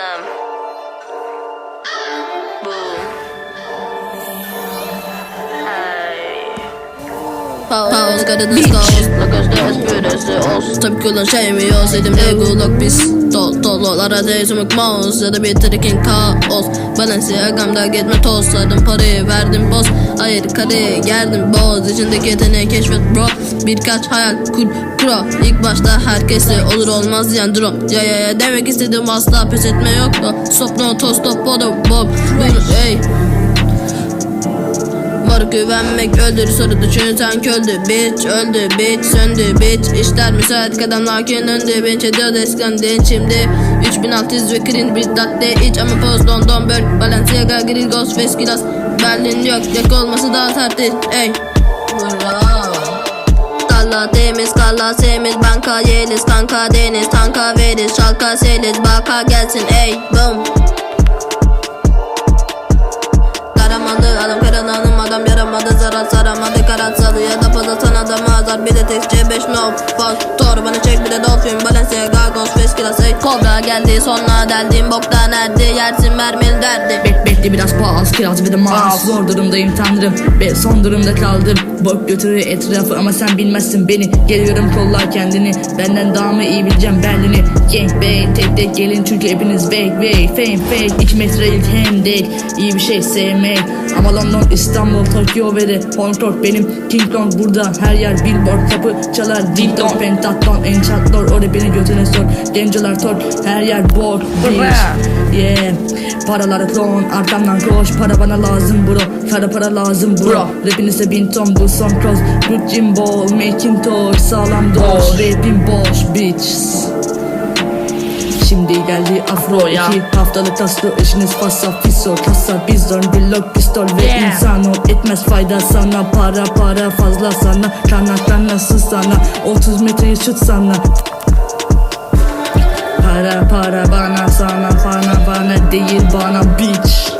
Adam. Boom. Hey. Pause, got the discos Locos de espírito os. Tabii kullanışamıyoruz elimde gulok biz Dol dolulara değişmek mouse Ya da bir trikin kaos Balenciaga'mda gitme tostladım Parayı verdim boz. Hayır kareye geldim boz. İçindeki yeteneği keşfet bro. Birkaç hayal kur kuro İlk başta herkesle olur olmaz diyen drone Ya ya ya demek istedim asla pes etme yok da. Sopno tost top bodo bob. Bunu ey Var güvenmek öldür soru düşünsen köldü. Bitch öldü bitch söndü bitch. İşler müsait kadar lakin öndü. Bench ediyor desken şimdi 3600 ve clean bir latte iç. Ama post London Berg Balenciaga Grill Ghost Face Gilas Berlin yok yak olması daha tertip. Ey. Kalla temiz kalla semiz. Banka yeliz kanka deniz. Tanka veriz şalka seliz. Baka gelsin ey. Boom yaramadı zarar saramadı karatsalı ya da fazlasan adamı azar bir de tek C5 no Pastor geldi sonra deldim. Bokta nerede? Yersin mermil derdi Bek bekle biraz pause kiraz bir de mouse Zor durumdayım tanrım. Ve son durumda kaldım. Bok götürüyor etrafı ama sen bilmezsin beni. Geliyorum kolla kendini. Benden daha mı iyi bileceğim Berlin'i? Gang bang tek tek gelin çünkü hepiniz fake fake Fame fake. 2 metre ilk hendek iyi bir şey sevmek Ama London İstanbul Tokyo ve de Hong Kong. Benim King Kong burada her yer billboard. Kapı çalar Ding dong pentaton enchantlar orada beni götüne sor. Gencolar tor her yer board bitch Yeah. Paralar klon arkamdan koş. Para bana lazım bro Para para lazım bro. Rapinize bin ton bu son cross. Good Jimbo Macintosh Sağlam doş. Rapin boş bitch. Şimdi geldi afro ya İki haftalık tasro işiniz fasa fiso Kasa bizon blok pistol ve Yeah. insan ol Etmez fayda sana para para fazla sana. Kanatlar nasıl sana. 30 metreyi şut sana Para